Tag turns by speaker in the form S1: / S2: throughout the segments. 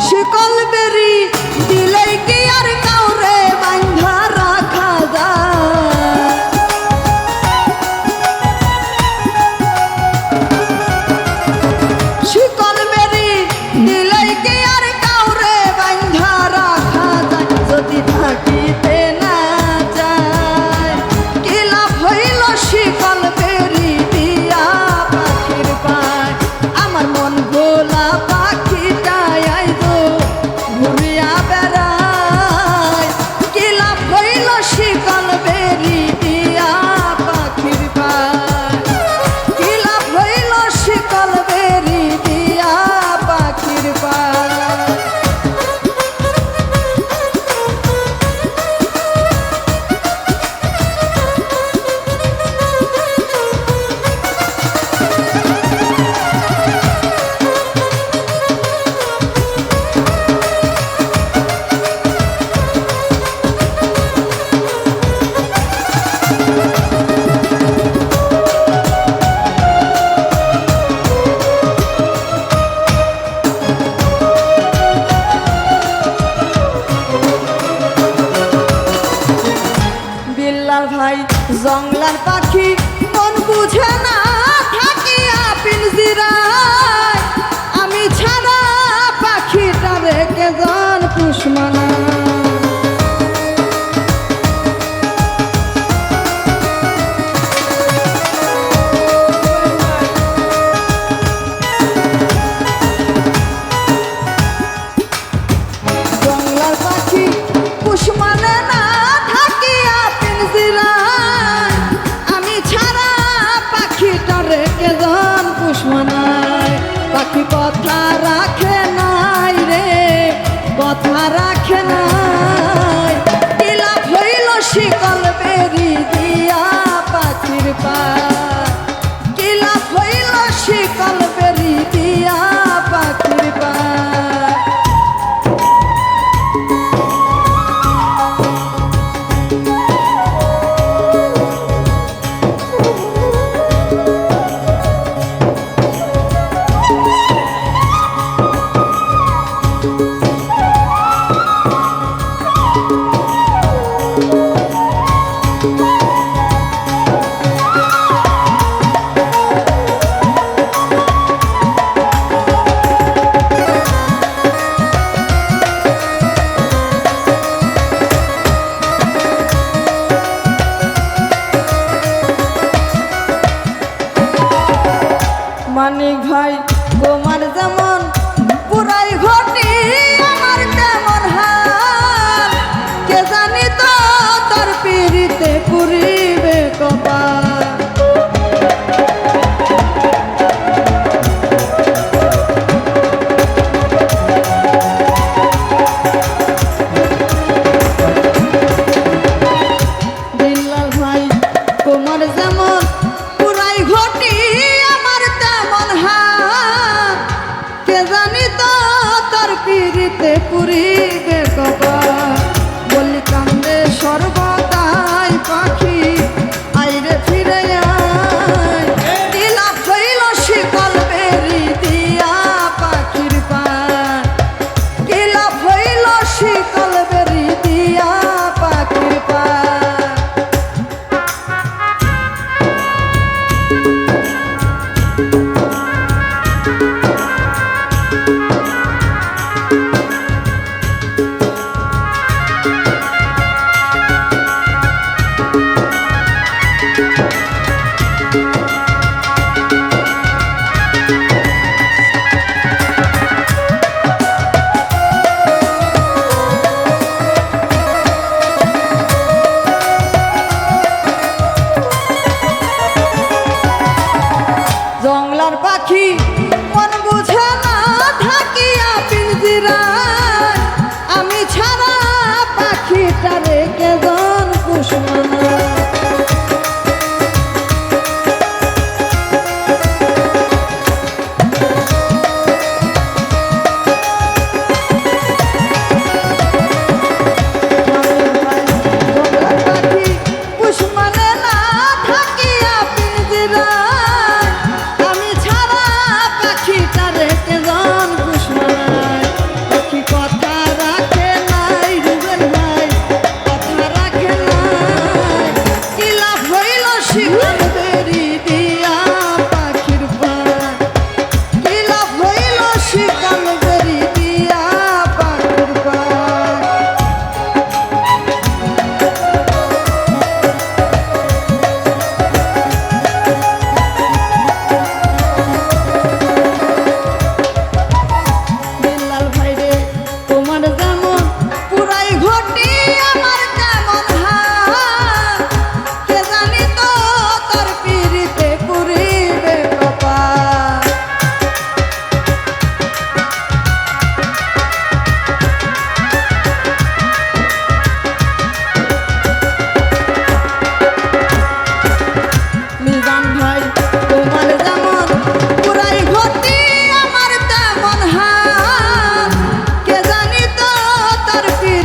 S1: শিকল বেরি দিল ভাই জংলার পাখি মন বুঝে না। মানিক ভাই গোমা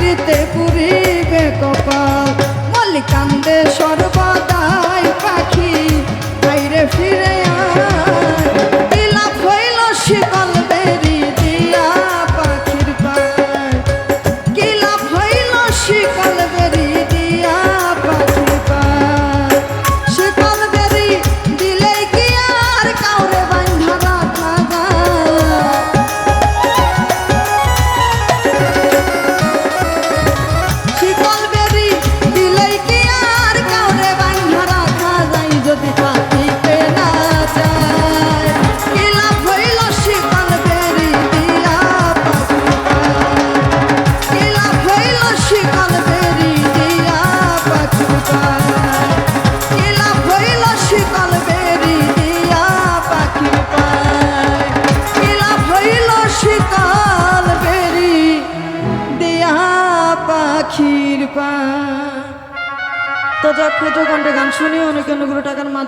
S1: পুরিতে পুরী ক্ষুদ্র কণ্ঠে গান শুনে অনেক অনেকগুলো টাকার মাধ্যমে